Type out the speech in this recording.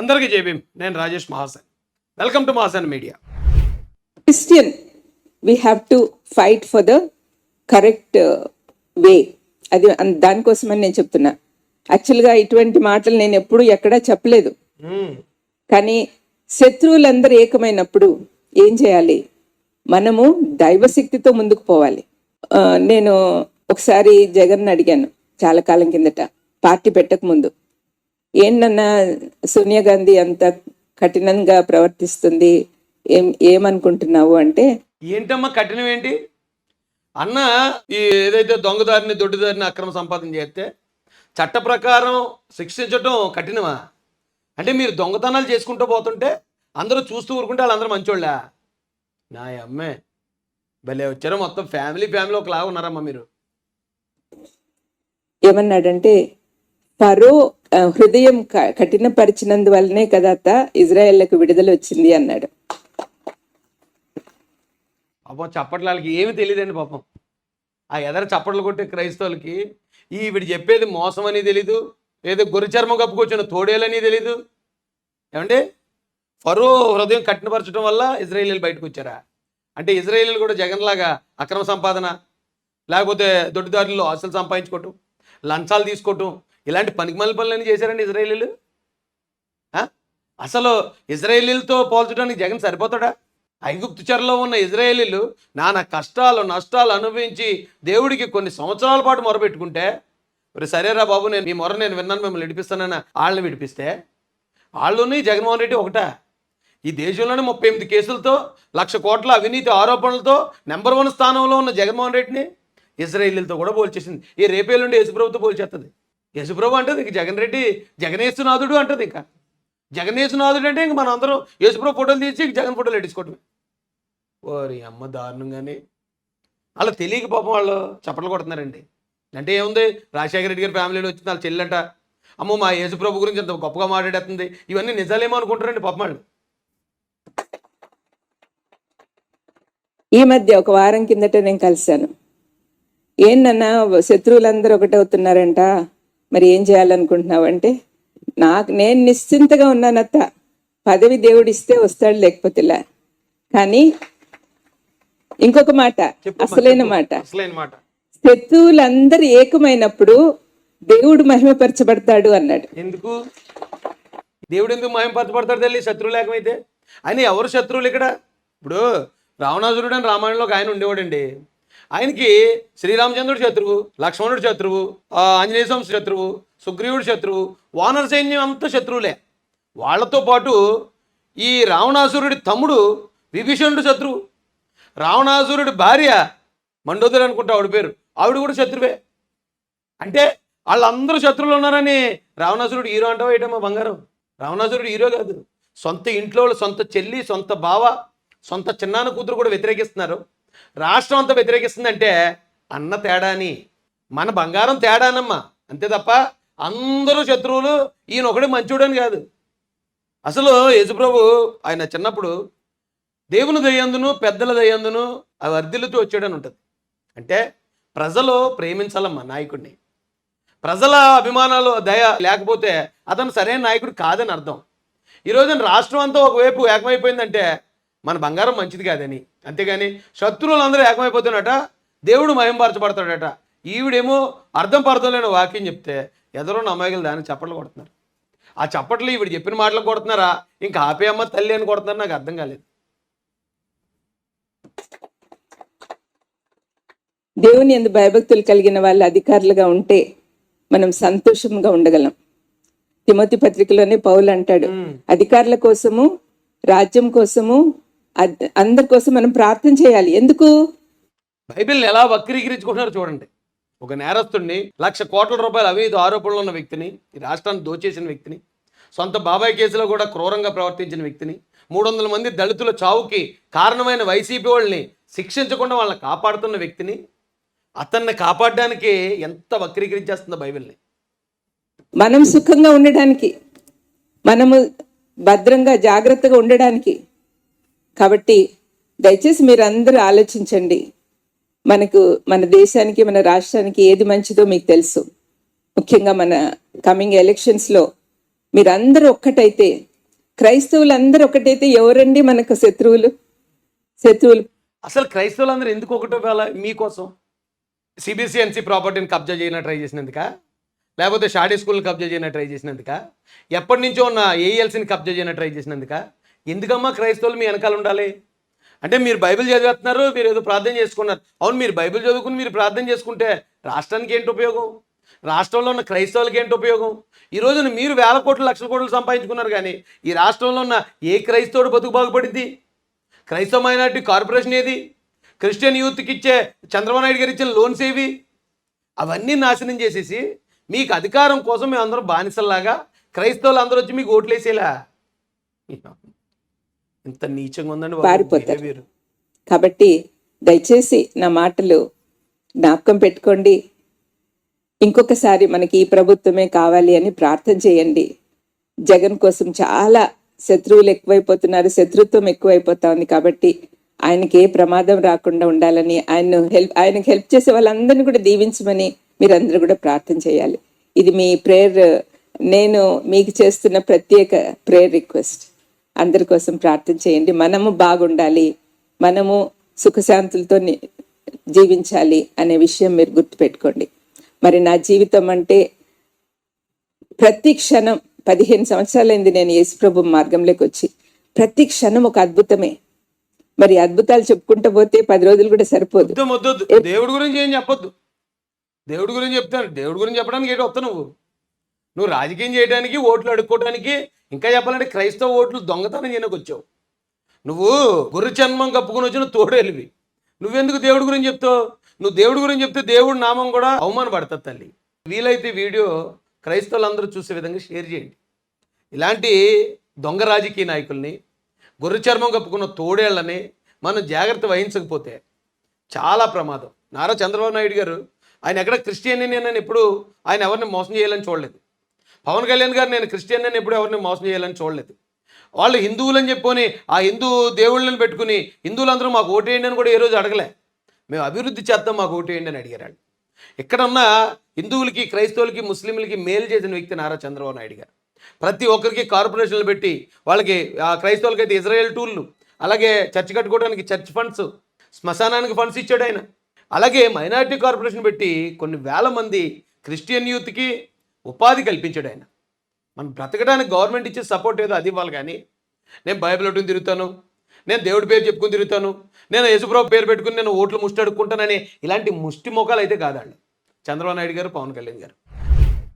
అందరికీ జేబీం నేను Rajesh Mahasan. Welcome to Mahasan media we have to fight for the correct uh, way. అది దానికోసమని నేను చెప్తున్నా. యాక్చువల్గా ఇటువంటి మాటలు నేను ఎప్పుడు ఎక్కడా చెప్పలేదు. కానీ శత్రువులందరూ ఏకమైనప్పుడు ఏం చేయాలి? మనము దైవశక్తితో ముందుకు పోవాలి. నేను ఒకసారి జగన్ అడిగాను చాలా కాలం కిందట పార్టీ పెట్టక ముందు ఏంటన్నా సోనియా గాంధీ అంత కఠినంగా ప్రవర్తిస్తుంది? ఏం ఏమనుకుంటున్నావు అంటే? ఏంటమ్మా కఠినం ఏంటి? అన్న ఈ ఏదైతే దొంగదారిని దొడ్డిదారిని అక్రమ సంపాదన చేస్తే చట్ట ప్రకారం శిక్షించడం కఠినమా? అంటే మీరు దొంగతనాలు చేసుకుంటూ పోతుంటే అందరూ చూస్తూ ఊరుకుంటే వాళ్ళందరూ మంచోళ్ళా? నా అమ్మే. భలే వచ్చారో మొత్తం. ఫ్యామిలీ ఫ్యామిలీ ఒకలాగా ఉన్నారమ్మా మీరు. ఏమన్నాడంటే ఫరో హృదయం క- కఠినపరిచినందువల్లనే కదా అత్త ఇజ్రాయెల్లకు విడుదల వచ్చింది అన్నాడు. పాపం చప్పట్లకి ఏమి తెలియదండి పాపం. ఆ ఎదర చప్పట్లు కొట్టే క్రైస్తవులకి ఈ వీడు చెప్పేది మోసం అని తెలీదు ఏదో గురిచర్మం కప్పుకొచ్చిన తోడేలని తెలీదు. ఏమండి? ఫరో హృదయం కఠినపరచడం వల్ల ఇజ్రాయేలీలు బయటకు వచ్చారా? అంటే ఇజ్రాయేలీలు కూడా జగన్లాగా అక్రమ సంపాదన లేకపోతే దొడ్డిదారుల్లో ఆస్తులు సంపాదించుకోవటం లంచాలు తీసుకోవటం ఇలాంటి పనికిమాల పనులన్నీ చేశారండి ఇజ్రాయేలీలు? అసలు ఇజ్రాయేలీలతో పోల్చడానికి జగన్ సరిపోతాడా? ఐగుప్తు చెరలో ఉన్న ఇజ్రాయేలీలు నానా కష్టాలు నష్టాలు అనుభవించి దేవుడికి కొన్ని సంవత్సరాల పాటు మొరపెట్టుకుంటే మరి సరేరా బాబు నేను మీ మొర నేను విన్నాను మిమ్మల్ని విడిపిస్తానని వాళ్ళని విడిపిస్తే వాళ్ళుని జగన్మోహన్ రెడ్డి ఒకటా? ఈ దేశంలోనే ముప్పై ఎనిమిది కేసులతో లక్ష కోట్ల అవినీతి ఆరోపణలతో నెంబర్ వన్ స్థానంలో ఉన్న జగన్మోహన్ రెడ్డిని ఇజ్రాయేలీలతో కూడా పోల్చేసింది. ఈ రేపేళ్ళుండి యేసుప్రభుతో పోల్చేస్తుంది యేసుప్రభు అంటుంది ఇంక జగన్ రెడ్డి జగనేశ్వనాథుడు అంటుంది ఇంకా. జగనేశ్వనాథుడు అంటే ఇంక మనం అందరం యేసుప్రభు ఫోటోలు తీసి జగన్ ఫోటోలు ఎట్టించుకోవటమే ఓరి అమ్మ దారుణంగానే. అలా తెలియక పాపం వాళ్ళు చప్పట్లు కొడుతున్నారండి. అంటే ఏముంది రాజశేఖర రెడ్డి గారి ఫ్యామిలీలో వచ్చింది వాళ్ళ చెల్లెంట అమ్మో మా యేసుప్రభు గురించి అంత గొప్పగా మాట్లాడేస్తుంది. ఇవన్నీ నిజాలేమో అనుకుంటారండి పాపం వాళ్ళు. ఈ మధ్య ఒక వారం కిందట నేను కలిశాను. ఏంటన్నా శత్రువులందరూ ఒకటవుతున్నారంట మరి ఏం చేయాలనుకుంటున్నావు అంటే నాకు నేను నిశ్చింతగా ఉన్నానత్త పదవి దేవుడు ఇస్తే వస్తాడు లేకపోతే లే. కానీ ఇంకొక మాట అసలైన. మాట. శత్రువులందరూ ఏకమైనప్పుడు దేవుడు మహిమపరచబడతాడు అన్నాడు. ఎందుకు? దేవుడు ఎందుకు మహింపరచబడతాడు తల్లి? శత్రువు లేకమైతే. ఆయన ఎవరు శత్రువులు ఇక్కడ? ఇప్పుడు రావణాసురుడు అని రామాయణంలో ఒక ఆయన ఉండేవాడండి. ఆయనకి శ్రీరామచంద్రుడు శత్రువు లక్ష్మణుడు శత్రువు ఆ, ఆంజనేయ స్వామి శత్రువు సుగ్రీవుడు శత్రువు వానర సైన్యం అంతా శత్రువులే. వాళ్ళతో పాటు ఈ రావణాసురుడి తమ్ముడు విభీషణుడు శత్రువు. రావణాసురుడి భార్య మండోదరి అనుకుంటా ఆవిడ పేరు. ఆవిడ కూడా శత్రువే. అంటే వాళ్ళందరూ శత్రువులు ఉన్నారని రావణాసురుడు హీరో అంటావా ఏటమ్మా బంగారం? రావణాసురుడు హీరో కాదు. సొంత ఇంట్లో వాళ్ళు సొంత చెల్లి సొంత బావ సొంత చిన్నాన్న కూతురు కూడా వ్యతిరేకిస్తున్నారు. రాష్ట్రం అంతా వ్యతిరేకిస్తుందంటే అన్న తేడాని మన బంగారం తేడానమ్మా. అంతే తప్ప అందరూ శత్రువులు ఈయన ఒకడే మంచోడని కాదు. అసలు యజుప్రభు ఆయన చిన్నప్పుడు దేవుని దయ్యందును పెద్దల దయ్యందును అవి వర్ధిల్లుతూ వచ్చాడని ఉంటుంది. అంటే ప్రజలు ప్రేమించాలమ్మా నాయకుడిని. ప్రజల అభిమానాలు దయ లేకపోతే అతను సరైన నాయకుడు కాదని అర్థం. ఈరోజు రాష్ట్రం అంతా ఒకవైపు ఏకమైపోయిందంటే మన బంగారం మంచిది కాదని. అంతేగాని శత్రువులు అందరూ ఏకమైపోతున్నట దేవుడు మహింపరచబడతాడట. ఈవిడేమో అర్థం పర్థం లేని వాక్యం చెప్తే ఎదరో నమ్మగలు దానికి చప్పట్లు కొడుతున్నారు. ఆ చప్పట్లు ఈవిడ చెప్పిన మాటలు కొడుతున్నారా? ఇంకా ఆపే అమ్మ తల్లి అని కొడుతున్నారు నాకు అర్థం కాలేదు. దేవుని ఎందు భయభక్తులు కలిగిన వాళ్ళు అధికారులుగా ఉంటే మనం సంతోషంగా ఉండగలం. తిమోతి పత్రికలోనే పౌలు అంటాడు అధికారుల కోసము రాజ్యం కోసము అందరి కోసం మనం ప్రార్థన చేయాలి. ఎందుకు? బైబిల్ని ఎలా వక్రీకరించుకుంటున్నారో చూడండి. ఒక నేరస్తుడిని లక్ష కోట్ల రూపాయల అవినీతి ఆరోపణలు ఉన్న వ్యక్తిని ఈ రాష్ట్రాన్ని దోచేసిన వ్యక్తిని సొంత బాబాయ్ కేసులో కూడా క్రూరంగా ప్రవర్తించిన వ్యక్తిని మూడు వందల మంది దళితుల చావుకి కారణమైన వైసీపీ వాళ్ళని శిక్షించకుండా వాళ్ళని కాపాడుతున్న వ్యక్తిని అతన్ని కాపాడడానికి ఎంత వక్రీకరించేస్తుందో బైబిల్ని. మనం సుఖంగా ఉండడానికి మనము భద్రంగా జాగ్రత్తగా ఉండడానికి కాబట్టి దయచేసి మీరందరూ ఆలోచించండి. మనకు మన దేశానికి మన రాష్ట్రానికి ఏది మంచిదో మీకు తెలుసు. ముఖ్యంగా మన కమింగ్ ఎలక్షన్స్లో మీరందరూ ఒక్కటైతే క్రైస్తవులు ఒకటైతే ఎవరండి మనకు శత్రువులు? శత్రువులు. అసలు క్రైస్తవులందరూ ఎందుకు ఒకటో మీకోసం? సిబిసిఎన్సి ప్రాపర్టీని కబ్జా చేయన ట్రై చేసినందుక? లేకపోతే షాడీ స్కూల్ని కబ్జా చేయన ట్రై చేసినందుక? ఎప్పటి నుంచో ఉన్న ఏఎల్సీని కబ్జా చేయన ట్రై చేసినందుక? ఎందుకమ్మా క్రైస్తవులు మీ వెనకాల ఉండాలి? అంటే మీరు బైబిల్ చదివేస్తున్నారు మీరు ఏదో ప్రార్థన చేసుకున్నారు. అవును మీరు బైబిల్ చదువుకుని మీరు ప్రార్థన చేసుకుంటే రాష్ట్రానికి ఏంటి ఉపయోగం? రాష్ట్రంలో ఉన్న క్రైస్తవులకి ఏంటి ఉపయోగం? ఈ రోజున మీరు వేల కోట్లు లక్షల కోట్లు సంపాదించుకున్నారు కానీ ఈ రాష్ట్రంలో ఉన్న ఏ క్రైస్తవుడు బతుకు బాగుపడింది? క్రైస్తవ మైనార్టీ కార్పొరేషన్ ఏది? క్రిస్టియన్ యూత్కి ఇచ్చే చంద్రబాబు నాయుడు గారు ఇచ్చిన లోన్స్ ఏవి? అవన్నీ నాశనం చేసేసి మీకు అధికారం కోసం మేము అందరం బానిసల్లాగా క్రైస్తవులు అందరూ వచ్చి మీకు ఓట్లేసేలా? ఇంత నీచంగా ఉందండి పారిపోతారు. కాబట్టి దయచేసి నా మాటలు జ్ఞాపకం పెట్టుకోండి. ఇంకొకసారి మనకి ఈ ప్రభుత్వమే కావాలి అని ప్రార్థన చేయండి. జగన్ కోసం చాలా శత్రువులు ఎక్కువైపోతున్నారు శత్రుత్వం ఎక్కువైపోతా ఉంది కాబట్టి ఆయనకి ఏ ప్రమాదం రాకుండా ఉండాలని ఆయన హెల్ప్ ఆయనకి హెల్ప్ చేసే వాళ్ళందరినీ కూడా దీవించమని మీరందరూ కూడా ప్రార్థన చేయాలి. ఇది మీ ప్రేయర్ నేను మీకు చేస్తున్న ప్రత్యేక ప్రేయర్ రిక్వెస్ట్. అందరి కోసం ప్రార్థన చేయండి. మనము బాగుండాలి. మనము సుఖశాంతులతో జీవించాలి అనే విషయం మీరు గుర్తుపెట్టుకోండి. మరి నా జీవితం అంటే ప్రతి క్షణం పదిహేను సంవత్సరాలైంది నేను యేసుప్రభు మార్గంలోకి వచ్చి ప్రతి క్షణం ఒక అద్భుతమే. మరి అద్భుతాలు చెప్పుకుంటూ పోతే పది రోజులు కూడా సరిపోదు. దేవుడి గురించి ఏం చెప్పొద్దు. దేవుడి గురించి చెప్తాను. దేవుడి గురించి చెప్పడానికి ఏంటి వస్తా నువ్వు. నువ్వు రాజకీయం చేయడానికి ఓట్లు అడుక్కోవడానికి ఇంకా చెప్పాలంటే క్రైస్తవ ఓట్లు దొంగతనం చేయడానికి వచ్చావు. నువ్వు గుర్ర చర్మం కప్పుకొని వచ్చిన తోడేలివి. నువ్వెందుకు దేవుడి గురించి చెప్తావు? నువ్వు దేవుడి గురించి చెప్తే దేవుడి నామం కూడా అవమానపడుతుంది తల్లి. వీలైతే వీడియో క్రైస్తవులందరూ చూసే విధంగా షేర్ చేయండి. ఇలాంటి దొంగ రాజకీయ నాయకుల్ని గుర్ర చర్మం కప్పుకున్న తోడేళ్ళని మనం జాగ్రత్త వహించకపోతే చాలా ప్రమాదం. నారా చంద్రబాబు నాయుడు గారు ఆయన ఎక్కడ క్రిస్టియన్ నేను ఎప్పుడు ఆయన ఎవరిని మోసం చేయాలని చూడలేదు. పవన్ కళ్యాణ్ గారు నేను క్రిస్టియన్ అని ఎప్పుడు ఎవరిని మోసం చేయాలని చూడలేదు. వాళ్ళు హిందువులని చెప్పుకొని ఆ హిందూ దేవుళ్ళని పెట్టుకుని హిందువులందరూ మాకు ఓటేయండి అని కూడా ఏ రోజు అడగలే. మేము అభివృద్ధి చేద్దాం మాకు ఓటేయండి అని అడిగారు వాళ్ళు. ఇక్కడ ఉన్న హిందువులకి క్రైస్తవులకి ముస్లింలకి మేలు చేసిన వ్యక్తి నారా చంద్రబాబు నాయుడు గారు. ప్రతి ఒక్కరికి కార్పొరేషన్లు పెట్టి వాళ్ళకి ఆ క్రైస్తవులకి అయితే ఇజ్రాయెల్ టూర్లు అలాగే చర్చ్ కట్టుకోవడానికి చర్చ్ ఫండ్స్ శ్మశానానికి ఫండ్స్ ఇచ్చాడు ఆయన. అలాగే మైనారిటీ కార్పొరేషన్ పెట్టి కొన్ని వేల మంది క్రిస్టియన్ యూత్కి ఉపాధి కల్పించాడు ఆయన. మనం బ్రతకడానికి గవర్నమెంట్ ఇచ్చే సపోర్ట్ ఏదో అది ఇవ్వాలి కానీ నేను బైబిల్ ఒకటి తిరుగుతాను నేను దేవుడి పేరు చెప్పుకుని తిరుగుతాను నేను యేసుప్రభు పేరు పెట్టుకుని నేను ఓట్లు ముష్టి అడుక్కుంటానని ఇలాంటి ముష్టి మొఖాలు అయితే కాదండి చంద్రబాబు నాయుడు గారు పవన్ కళ్యాణ్ గారు.